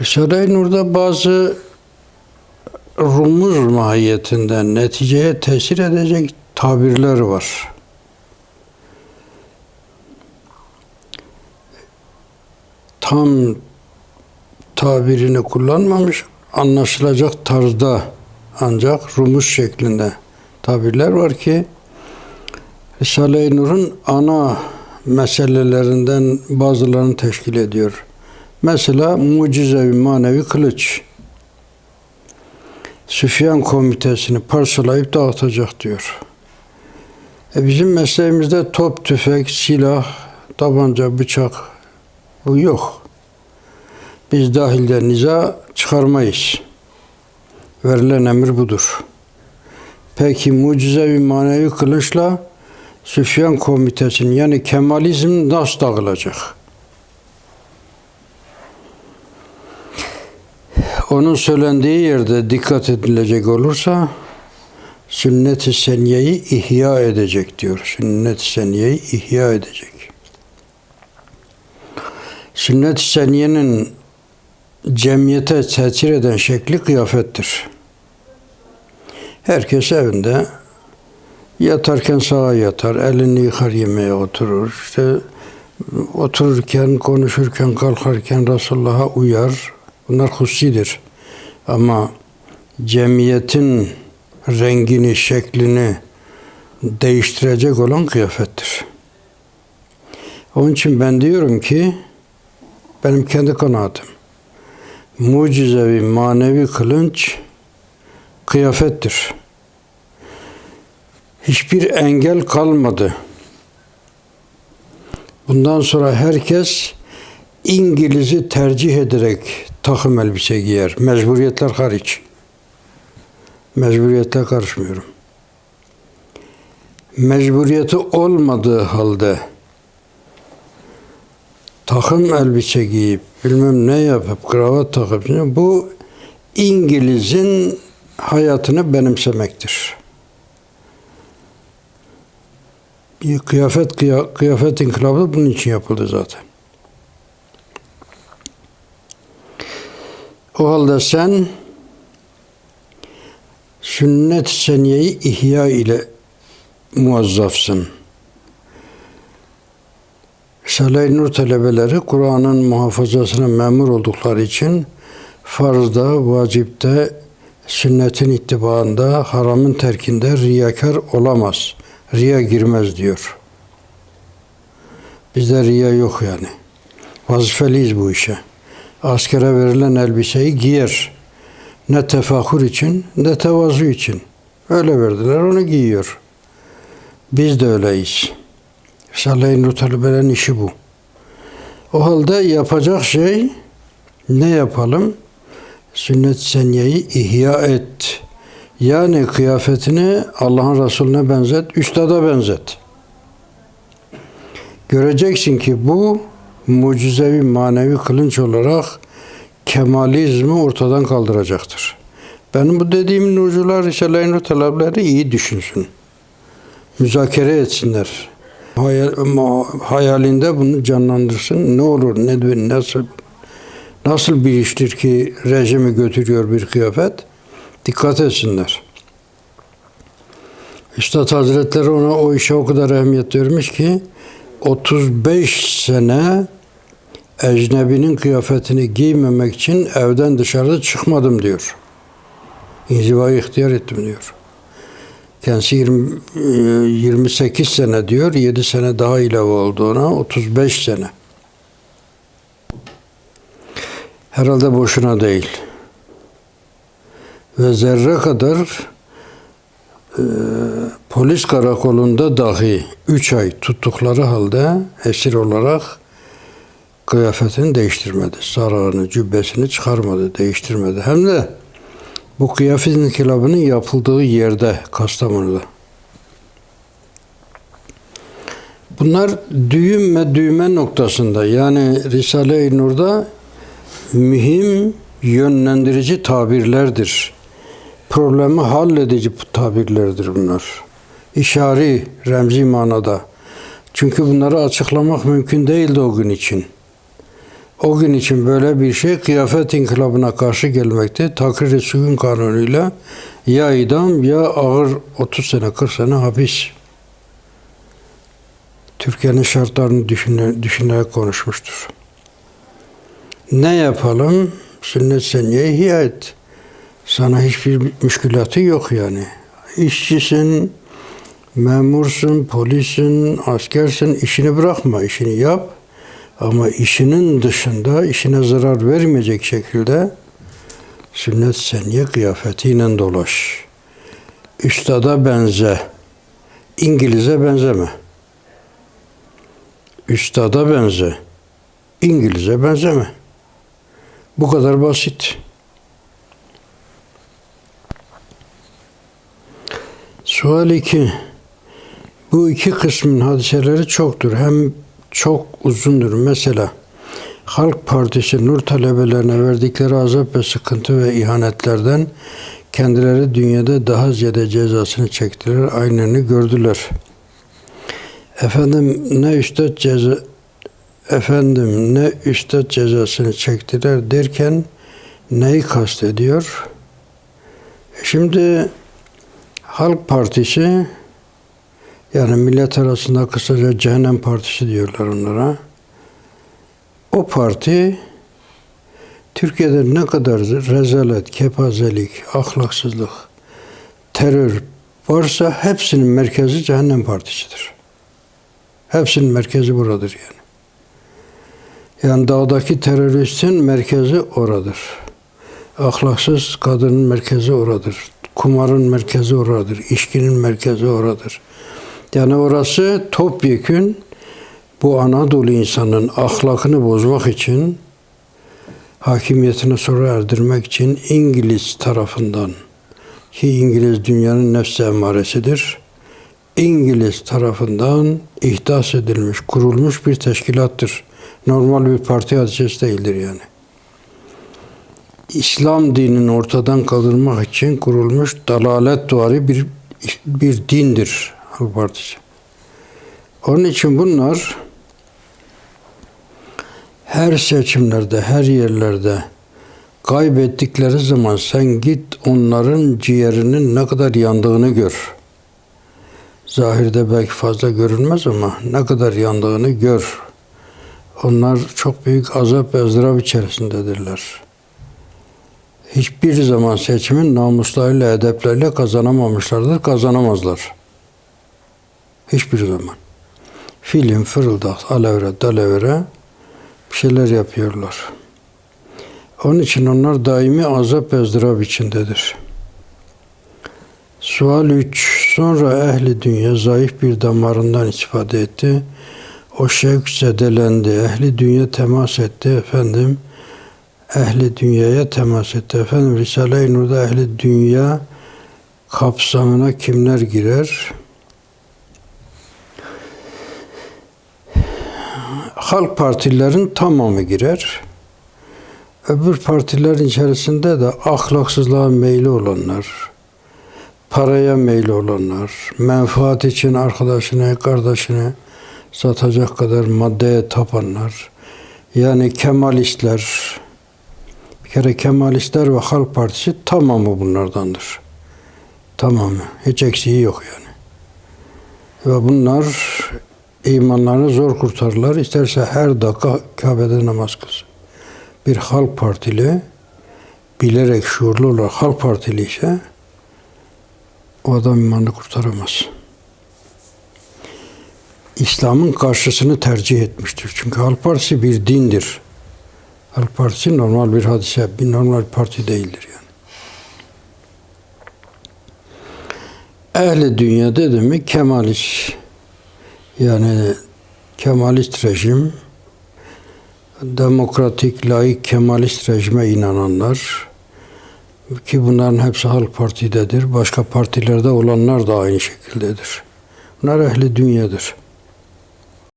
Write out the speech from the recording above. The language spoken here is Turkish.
Risale-i Nur'da bazı rumuz mahiyetinden neticeye tesir edecek tabirler var. Tam tabirini kullanmamış, anlaşılacak tarzda ancak rumuz şeklinde tabirler var ki Risale-i Nur'un ana meselelerinden bazılarını teşkil ediyor. Mesela mucizevi manevi kılıç. Süfyan komitesini parçalayıp dağıtacak diyor. E bizim mesleğimizde top, tüfek, silah, tabanca, bıçak bu yok. Biz dahilde niza çıkarmayız. Verilen emir budur. Peki mucizevi manevi kılıçla Süfyan komitesinin yani Kemalizm nasıl dağılacak? Onun söylendiği yerde dikkat edilecek olursa sünnet-i seniyeyi ihya edecek diyor. Sünnet-i seniyeyi ihya edecek. Sünnet-i seniyenin cemiyete tesir eden şekli kıyafettir. Herkes evinde yatarken sağa yatar, elini yıkar yemeğe oturur. İşte otururken, konuşurken, kalkarken Resulullah'a uyar. Bunlar husidir. Ama cemiyetin rengini, şeklini değiştirecek olan kıyafettir. Onun için ben diyorum ki benim kendi kanaatim. Mucizevi manevi kılınç kıyafettir. Hiçbir engel kalmadı. Bundan sonra herkes İngiliz'i tercih ederek takım elbise giyer. Mecburiyetler hariç. Mecburiyete karışmıyorum. Mecburiyeti olmadığı halde takım elbise giyip bilmem ne yapıp kravat takıp bu İngiliz'in hayatını benimsemektir. Bir kıyafet kıyafet inkılabı bunun için yapıldı zaten. O halde sen sünnet seniyeyi ihya ile muazzafsın. Risale-i Nur talebeleri Kur'an'ın muhafazasına memur oldukları için farzda, vacipte, sünnetin ittibaında, haramın terkinde riyakar olamaz. Riya girmez diyor. Bizde riya yok yani. Vazifeliyiz bu işe. Askere verilen elbiseyi giyer. Ne tefahür için ne tevazu için. Öyle verdiler onu giyiyor. Biz de öyleyiz. Risale-i Nur işi bu. O halde yapacak şey ne yapalım? Sünnet-i seniyeyi ihya et. Yani kıyafetini Allah'ın Resulüne benzet, üstada benzet. Göreceksin ki bu mucizevi manevi kılınç olarak kemalizmi ortadan kaldıracaktır. Benim bu dediğim nurcular, Risale-i Nur talebleri iyi düşünsün. Müzakere etsinler. Hayal, hayalinde bunu canlandırsın. Ne olur, ne nasıl nasıl bir iştir ki rejimi götürüyor bir kıyafet? Dikkat etsinler. Üstad Hazretleri ona o işe o kadar ehemmiyet vermiş ki 35 sene ecnebinin kıyafetini giymemek için evden dışarı çıkmadım diyor. İnzivayı ihtiyar ettim diyor. Kendisi 20, 28 sene diyor, 7 sene daha ilave oldu ona, 35 sene. Herhalde boşuna değil. Ve zerre kadar e, polis karakolunda dahi 3 ay tuttukları halde esir olarak kıyafetini değiştirmedi. Sarığını, cübbesini çıkarmadı, değiştirmedi. Hem de bu kıyafet inkılabının yapıldığı yerde, Kastamonu'da. Bunlar düğüm ve düğme noktasında yani Risale-i Nur'da mühim yönlendirici tabirlerdir. Problemi halledici tabirlerdir bunlar. İşari, remzi manada. Çünkü bunları açıklamak mümkün değildi o gün için. O gün için böyle bir şey kıyafet inkılabına karşı gelmekte. Takrir-i sükun kanunuyla ya idam ya ağır 30 sene 40 sene hapis. Türkiye'nin şartlarını düşüne, düşünerek konuşmuştur. Ne yapalım? Sünnet senniye ihya et. Sana hiçbir müşkülatı yok yani. İşçisin, memursun, polissin, askersin, işini bırakma, işini yap. Ama işinin dışında, işine zarar vermeyecek şekilde sünnet senniye kıyafetiyle dolaş. Üstada benze, İngiliz'e benzeme. Üstada benze, İngiliz'e benzeme. Bu kadar basit. Sual 2. Bu iki kısmın hadiseleri çoktur. Hem çok uzundur. Mesela Halk Partisi Nur talebelerine verdikleri azap ve sıkıntı ve ihanetlerden kendileri dünyada daha ziyade cezasını çektiler. Aynını gördüler. Efendim ne üstad ceza efendim ne üstad cezasını çektiler derken neyi kastediyor? Şimdi Halk Partisi yani millet arasında kısaca Cehennem Partisi diyorlar onlara. O parti Türkiye'de ne kadar rezalet, kepazelik, ahlaksızlık, terör varsa hepsinin merkezi Cehennem Partisi'dir. Hepsinin merkezi buradır yani. Yani dağdaki teröristin merkezi oradır. Ahlaksız kadının merkezi oradır. Kumarın merkezi oradır. İşkinin merkezi oradır. Yani orası topyekün bu Anadolu insanın ahlakını bozmak için, hakimiyetini sonra erdirmek için İngiliz tarafından ki İngiliz dünyanın nefsi emmaresidir. İngiliz tarafından ihdas edilmiş, kurulmuş bir teşkilattır. Normal bir parti hadisesi değildir yani. İslam dinini ortadan kaldırmak için kurulmuş dalalet duvarı bir bir dindir Halk Partisi. Onun için bunlar her seçimlerde, her yerlerde kaybettikleri zaman sen git onların ciğerinin ne kadar yandığını gör. Zahirde belki fazla görünmez ama ne kadar yandığını gör. Onlar çok büyük azap ve ızdırap içerisindedirler. Hiçbir zaman seçimin namuslarıyla, edepleriyle kazanamamışlardır, kazanamazlar. Hiçbir zaman. Film, fırıldak, alevre, dalevre bir şeyler yapıyorlar. Onun için onlar daimi azap ve ızdırap içindedir. Sual 3. Sonra ehli dünya zayıf bir damarından istifade etti. O şevk zedelendi. Ehli dünya temas etti. Efendim ehli dünyaya temas etti. Efendim Risale-i Nur'da ehli dünya kapsamına kimler girer? Halk partilerin tamamı girer. Öbür partilerin içerisinde de ahlaksızlığa meyli olanlar, paraya meyli olanlar, menfaat için arkadaşını, kardeşini satacak kadar maddeye tapanlar, yani kemalistler, bir kere kemalistler ve Halk Partisi tamamı bunlardandır. Tamamı. Hiç eksiği yok yani. Ve bunlar imanlarını zor kurtarırlar. İsterse her dakika Kabe'de namaz kılsın. Bir Halk Partili bilerek şuurlu olarak Halk Partili ise o adam imanını kurtaramaz. İslam'ın karşısını tercih etmiştir. Çünkü Halk Partisi bir dindir. Halk Partisi normal bir hadise, bir normal parti değildir yani. Ehli dünya dedi mi Kemalist yani Kemalist rejim demokratik, laik, Kemalist rejime inananlar ki bunların hepsi Halk Parti'dedir. Başka partilerde olanlar da aynı şekildedir. Bunlar ehli dünyadır.